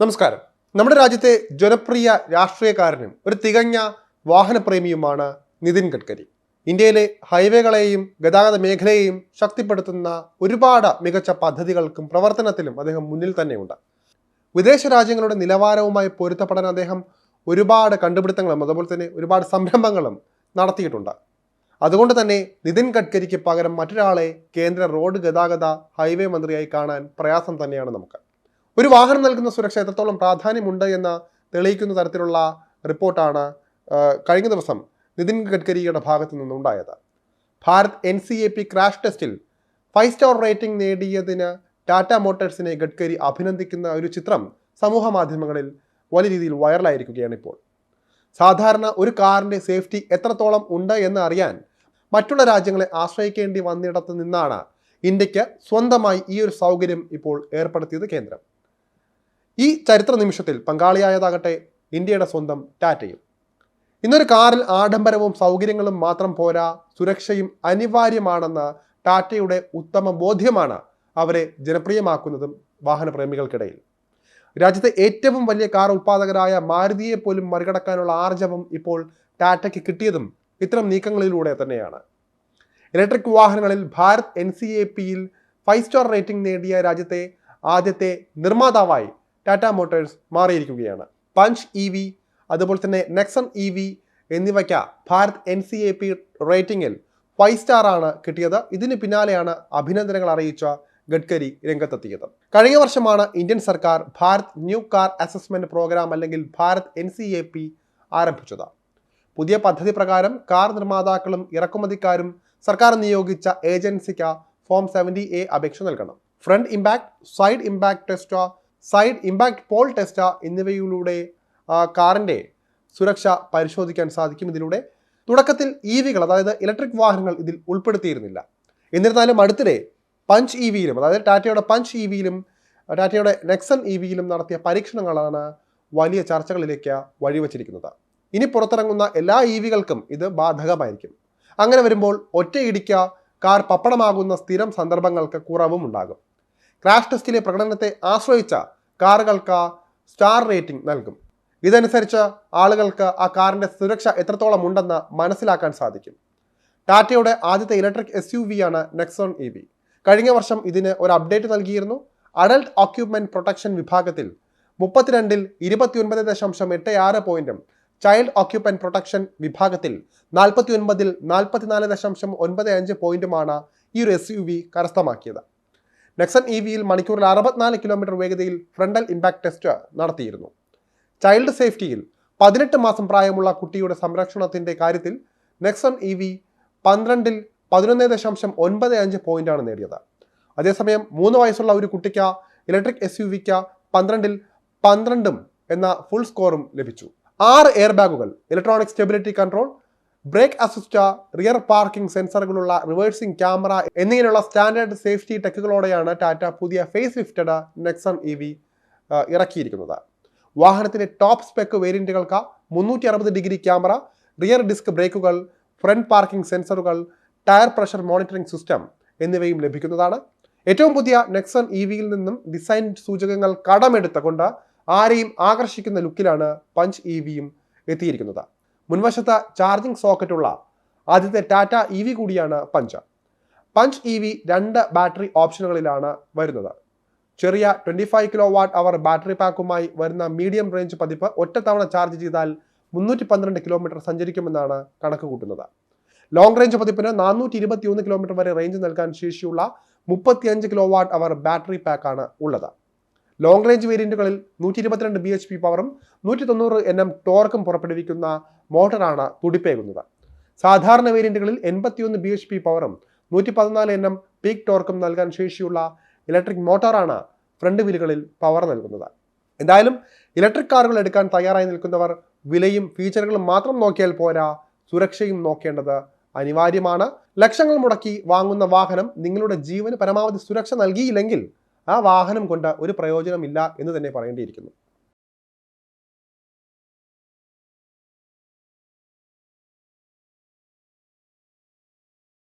നമസ്കാരം. നമ്മുടെ രാജ്യത്തെ ജനപ്രിയ രാഷ്ട്രീയക്കാരനും ഒരു തികഞ്ഞ വാഹനപ്രേമിയുമാണ് നിതിൻ ഗഡ്കരി. ഇന്ത്യയിലെ ഹൈവേകളെയും ഗതാഗത മേഖലയെയും ശക്തിപ്പെടുത്തുന്ന ഒരുപാട് മികച്ച പദ്ധതികൾക്കും പ്രവർത്തനത്തിലും അദ്ദേഹം മുന്നിൽ തന്നെയുണ്ട്. വിദേശ രാജ്യങ്ങളുടെ നിലവാരവുമായി പൊരുത്തപ്പെടാൻ അദ്ദേഹം ഒരുപാട് കണ്ടുപിടുത്തങ്ങളും അതുപോലെ തന്നെ ഒരുപാട് സംരംഭങ്ങളും നടത്തിയിട്ടുണ്ട്. അതുകൊണ്ട് തന്നെ നിതിൻ ഗഡ്കരിക്ക് പകരം മറ്റൊരാളെ കേന്ദ്ര റോഡ് ഗതാഗത ഹൈവേ മന്ത്രിയായി കാണാൻ പ്രയാസം തന്നെയാണ് നമുക്ക്. ഒരു വാഹനം നൽകുന്ന സുരക്ഷ എത്രത്തോളം പ്രാധാന്യമുണ്ട് എന്ന് തെളിയിക്കുന്ന തരത്തിലുള്ള റിപ്പോർട്ടാണ് കഴിഞ്ഞ ദിവസം നിതിൻ ഗഡ്കരിയുടെ ഭാഗത്തു നിന്നുണ്ടായത് Bharat N C A P crash ടെസ്റ്റിൽ ഫൈവ് സ്റ്റാർ റേറ്റിംഗ് നേടിയതിന് ടാറ്റ മോട്ടോഴ്സിനെ ഗഡ്കരി അഭിനന്ദിക്കുന്ന ഒരു ചിത്രം സമൂഹ മാധ്യമങ്ങളിൽ വലിയ രീതിയിൽ വൈറലായിരിക്കുകയാണ് ഇപ്പോൾ. സാധാരണ ഒരു കാറിന്റെ സേഫ്റ്റി എത്രത്തോളം ഉണ്ട് എന്ന് അറിയാൻ മറ്റുള്ള രാജ്യങ്ങളെ ആശ്രയിക്കേണ്ടി വന്നിടത്ത് നിന്നാണ് ഇന്ത്യയ്ക്ക് സ്വന്തമായി ഈ ഒരു സൗകര്യം ഇപ്പോൾ ഏർപ്പെടുത്തിയത് കേന്ദ്രം. ഈ ചരിത്ര നിമിഷത്തിൽ പങ്കാളിയായതാകട്ടെ ഇന്ത്യയുടെ സ്വന്തം ടാറ്റയും. ഇന്നൊരു കാറിൽ ആഡംബരവും സൗകര്യങ്ങളും മാത്രം പോരാ സുരക്ഷയും അനിവാര്യമാണെന്ന ടാറ്റയുടെ ഉത്തമ ബോധ്യമാണ് അവരെ ജനപ്രിയമാക്കുന്നതും വാഹനപ്രേമികൾക്കിടയിൽ രാജ്യത്തെ ഏറ്റവും വലിയ കാർ ഉൽപ്പാദകരായ മാരുതിയെ പോലും മറികടക്കാനുള്ള ആർജവം ഇപ്പോൾ ടാറ്റയ്ക്ക് കിട്ടിയതും ഇത്തരം നീക്കങ്ങളിലൂടെ തന്നെയാണ്. ഇലക്ട്രിക് വാഹനങ്ങളിൽ ഭാരത് എൻ സി എ പിയിൽ ഫൈവ് സ്റ്റാർ റേറ്റിംഗ് നേടിയ രാജ്യത്തെ ആദ്യത്തെ നിർമ്മാതാവായി ടാറ്റ മോട്ടോഴ്സ് മാറിയിരിക്കുകയാണ്. പഞ്ച് ഇ വി അതുപോലെ തന്നെ നെക്സൺ ഇ വി എന്നിവയ്ക്ക് Bharat N C A P റേറ്റിംഗിൽ five star ആണ് കിട്ടിയത്. ഇതിന് പിന്നാലെയാണ് അഭിനന്ദനങ്ങൾ അറിയിച്ച ഗഡ്കരി രംഗത്തെത്തിയത്. കഴിഞ്ഞ വർഷമാണ് ഇന്ത്യൻ സർക്കാർ Bharat new car assessment programme അല്ലെങ്കിൽ Bharat N C A P ആരംഭിച്ചത്. പുതിയ പദ്ധതി പ്രകാരം കാർ നിർമ്മാതാക്കളും ഇറക്കുമതിക്കാരും സർക്കാർ നിയോഗിച്ച ഏജൻസിക്ക് ഫോം സെവന്റി എ അപേക്ഷ നൽകണം. Front impact side impact test side impact pole test എന്നിവയിലൂടെ കാറിന്റെ സുരക്ഷ പരിശോധിക്കാൻ സാധിക്കും ഇതിലൂടെ. തുടക്കത്തിൽ ഇ വികൾ അതായത് ഇലക്ട്രിക് വാഹനങ്ങൾ ഇതിൽ ഉൾപ്പെടുത്തിയിരുന്നില്ല. എന്നിരുന്നാലും അടുത്തിടെ പഞ്ച് ഇ വിയിലും അതായത് ടാറ്റയുടെ പഞ്ച് ഇ വിയിലും ടാറ്റയുടെ നെക്സൺ ഇ വിയിലും നടത്തിയ പരീക്ഷണങ്ങളാണ് വലിയ ചർച്ചകളിലേക്ക് വഴിവെച്ചിരിക്കുന്നത്. ഇനി പുറത്തിറങ്ങുന്ന എല്ലാ ഇ വികൾക്കും ഇത് ബാധകമായിരിക്കും. അങ്ങനെ വരുമ്പോൾ ഒറ്റയിടിക്ക കാർ പപ്പടമാകുന്ന സ്ഥിരം സന്ദർഭങ്ങൾക്ക് കുറവും ഉണ്ടാകും ക്രാഷ് ടെസ്റ്റിലെ പ്രകടനത്തെ ആശ്രയിച്ച കാറുകൾക്ക് സ്റ്റാർ റേറ്റിംഗ് നൽകും. ഇതനുസരിച്ച് ആളുകൾക്ക് ആ കാറിന്റെ സുരക്ഷ എത്രത്തോളം ഉണ്ടെന്ന് മനസ്സിലാക്കാൻ സാധിക്കും. ടാറ്റയുടെ ആദ്യത്തെ ഇലക്ട്രിക് എസ് യു വി ആണ് നെക്സോൺ ഇ വി കഴിഞ്ഞ വർഷം ഇതിന് ഒരു അപ്ഡേറ്റ് നൽകിയിരുന്നു. അഡൽട്ട് ഓക്യുപ്മെന്റ് പ്രൊട്ടക്ഷൻ വിഭാഗത്തിൽ മുപ്പത്തിരണ്ടിൽ ഇരുപത്തിയൊൻപത് ദശാംശം എട്ട് ആറ് പോയിന്റും ചൈൽഡ് ഓക്യുപ്പന്റ് പ്രൊട്ടക്ഷൻ വിഭാഗത്തിൽ നാൽപ്പത്തി ഒൻപതിൽ നാൽപ്പത്തിനാല് ദശാംശം ഒൻപത് അഞ്ച് പോയിന്റുമാണ് ഈ ഒരു എസ് യു വി കരസ്ഥമാക്കിയത്. നെക്സൺ ഇ വിയിൽ മണിക്കൂറിൽ അറുപത്തിനാല് കിലോമീറ്റർ വേഗതയിൽ ഫ്രണ്ടൽ ഇമ്പാക്ട് ടെസ്റ്റ് നടത്തിയിരുന്നു. ചൈൽഡ് സേഫ്റ്റിയിൽ പതിനെട്ട് മാസം പ്രായമുള്ള കുട്ടിയുടെ സംരക്ഷണത്തിന്റെ കാര്യത്തിൽ നെക്സൺ ഇ വി പന്ത്രണ്ടിൽ പതിനൊന്ന് ദശാംശം ഒൻപത് അഞ്ച് പോയിന്റാണ് നേടിയത്. അതേസമയം മൂന്ന് വയസ്സുള്ള ഒരു കുട്ടിക്ക് ഇലക്ട്രിക് എസ് യു വിക്ക് പന്ത്രണ്ടിൽ പന്ത്രണ്ടും എന്ന ഫുൾ സ്കോറും ലഭിച്ചു. ആറ് എയർ ബാഗുകൾ electronic stability control brake assist rear parking സെൻസറുകളുള്ള reversing camera എന്നിങ്ങനെയുള്ള സ്റ്റാൻഡേർഡ് സേഫ്റ്റി ടെക്കുകളോടെയാണ് ടാറ്റ പുതിയ face lifted Nexon E V ഇറക്കിയിരിക്കുന്നത്. വാഹനത്തിന്റെ ടോപ്പ് സ്പെക്ക് വേരിയന്റുകൾക്ക് മുന്നൂറ്റി അറുപത് ഡിഗ്രി ക്യാമറ റിയർ ഡിസ്ക് ബ്രേക്കുകൾ ഫ്രണ്ട് പാർക്കിംഗ് സെൻസറുകൾ ടയർ പ്രഷർ മോണിറ്ററിംഗ് സിസ്റ്റം എന്നിവയും ലഭിക്കുന്നതാണ്. ഏറ്റവും പുതിയ നെക്സൺ ഇ വിയിൽ നിന്നും ഡിസൈൻ സൂചകങ്ങൾ കടമെടുത്തുകൊണ്ട് ആരെയും ആകർഷിക്കുന്ന ലുക്കിലാണ് പഞ്ച് ഇ വിയും എത്തിയിരിക്കുന്നത്. മുൻവശത്ത് ചാർജിംഗ് സോക്കറ്റുള്ള ആദ്യത്തെ ടാറ്റ ഇ വി കൂടിയാണ് പഞ്ച് പഞ്ച് ഇ വി രണ്ട് ബാറ്ററി ഓപ്ഷനുകളിലാണ് വരുന്നത്. ചെറിയ twenty five kilowatt hour battery പാക്കുമായി വരുന്ന മീഡിയം റേഞ്ച് പതിപ്പ് ഒറ്റത്തവണ ചാർജ് ചെയ്താൽ മുന്നൂറ്റി പന്ത്രണ്ട് കിലോമീറ്റർ സഞ്ചരിക്കുമെന്നാണ് കണക്ക് കൂട്ടുന്നത്. ലോങ് റേഞ്ച് പതിപ്പിന് നാനൂറ്റി ഇരുപത്തി ഒന്ന് കിലോമീറ്റർ വരെ റേഞ്ച് നൽകാൻ ശേഷിയുള്ള മുപ്പത്തിയഞ്ച് കിലോ വാട്ട് അവർ ബാറ്ററി പാക്കാണ് ഉള്ളത്. ലോങ് റേഞ്ച് വേരിയന്റുകളിൽ നൂറ്റി ഇരുപത്തിരണ്ട് ബി എച്ച് പി പവറും നൂറ്റി തൊണ്ണൂറ് എൻ എം ടോർക്കും പുറപ്പെടുവിക്കുന്ന മോട്ടറാണ് തുടിപ്പേകുന്നത്. സാധാരണ വേരിയന്റുകളിൽ എൺപത്തിയൊന്ന് ബി എച്ച് പി പവറും നൂറ്റി പതിനാല് എൻ എം പീക്ക് ടോർക്കും നൽകാൻ ശേഷിയുള്ള ഇലക്ട്രിക് മോട്ടോറാണ് ഫ്രണ്ട് വീലുകളിൽ പവർ നൽകുന്നത്. എന്തായാലും ഇലക്ട്രിക് കാറുകൾ എടുക്കാൻ തയ്യാറായി നിൽക്കുന്നവർ വിലയും ഫീച്ചറുകളും മാത്രം നോക്കിയാൽ പോരാ സുരക്ഷയും നോക്കേണ്ടത് അനിവാര്യമാണ്. ലക്ഷങ്ങൾ മുടക്കി വാങ്ങുന്ന വാഹനം നിങ്ങളുടെ ജീവന് പരമാവധി സുരക്ഷ നൽകിയില്ലെങ്കിൽ ആ വാഹനം കൊണ്ട് ഒരു പ്രയോജനമില്ല എന്ന് തന്നെ പറയേണ്ടിയിരിക്കുന്നു.